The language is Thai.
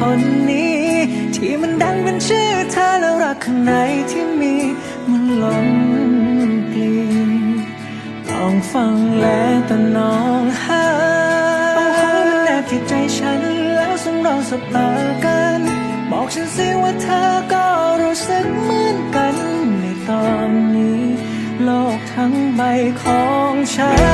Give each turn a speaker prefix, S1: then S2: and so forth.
S1: คนนี้ ที่มันดังเป็นชื่อเธอแล้วรักข้างในที่มีมันหลงกลิ่นลองฟังแล้ต่น้องหาเอาหัวมันแนบที่ใจฉันแล้วสงเราสบตากัน บอกฉันสิว่าเธอก็รู้สึกเหมือนกันในตอนนี้ โลกทั้งใบของฉัน